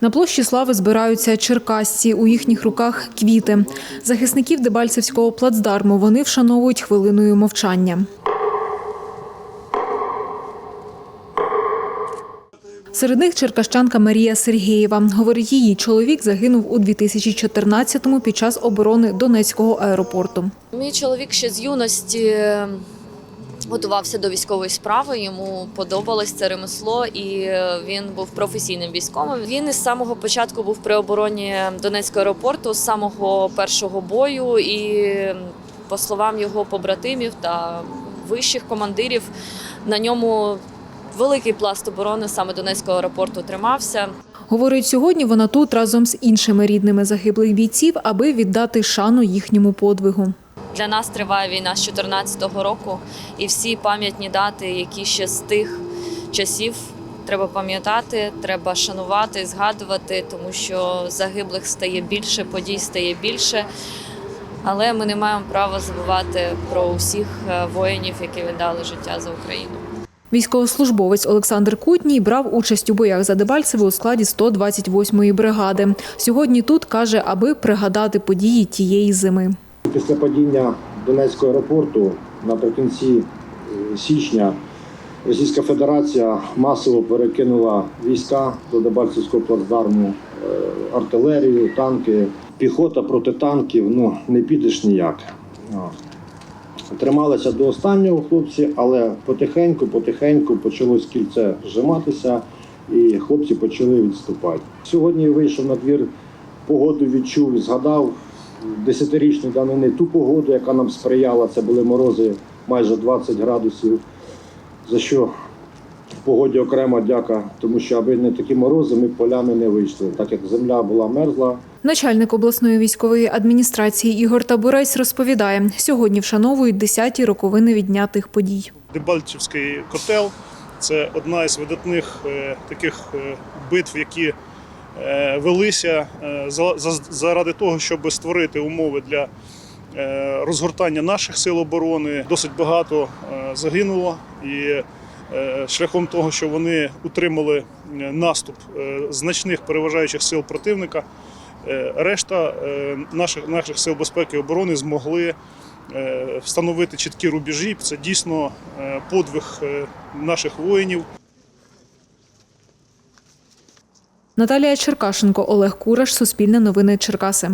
На площі слави збираються черкасці. У їхніх руках квіти. Захисників Дебальцевського плацдарму вони вшановують хвилиною мовчання. Серед них черкащанка Марія Сергієва. Говорить, її чоловік загинув у 2014-му під час оборони Донецького аеропорту. Мій чоловік ще з юності готувався до військової справи. Йому подобалось це ремесло, і він був професійним військовим. Він із самого початку був при обороні Донецького аеропорту з самого першого бою. І по словам його побратимів та вищих командирів, на ньому великий пласт оборони саме Донецького аеропорту тримався. Говорить, сьогодні вона тут разом з іншими рідними загиблих бійців, аби віддати шану їхньому подвигу. Для нас триває війна з 2014 року, і всі пам'ятні дати, які ще з тих часів треба пам'ятати, треба шанувати, згадувати, тому що загиблих стає більше, подій стає більше. Але ми не маємо права забувати про усіх е, воїнів, які віддали життя за Україну. Військовослужбовець Олександр Кутній брав участь у боях за Дебальцеве у складі 128-ї бригади. Сьогодні тут каже, аби пригадати події тієї зими. Після падіння Донецького аеропорту наприкінці е, січня Російська Федерація масово перекинула війська до Дебальцевського плацдарму, е, артилерію, танки, піхота проти танків. Ну не підеш ніяк. Трималися до останнього хлопці, але потихеньку, потихеньку почалось кільце зжиматися, і хлопці почали відступати. Сьогодні вийшов на двір, погоду відчув, згадав десятирічні давнини ту погоду, яка нам сприяла. Це були морози майже 20 градусів. За що в погоді окрема дяка, тому що аби не такі морози, ми полями не вийшли, так як земля була мерзла. Начальник обласної військової адміністрації Ігор Табурець розповідає, сьогодні вшановують 10-ті роковини віднятих подій. Дебальцівський котел це одна із видатних е, таких е, битв, які велися е, за- за- заради того, щоб створити умови для е, розгортання наших сил оборони. Досить багато е, загинуло і. е, Шляхом того, що вони утримали е, наступ е, значних переважаючих сил противника, е, решта е, наших, наших сил безпеки і оборони змогли е, встановити чіткі рубежі. Це дійсно е, подвиг е, наших воїнів. Наталія Черкашенко, Олег Кураш, Суспільне новини Черкаси.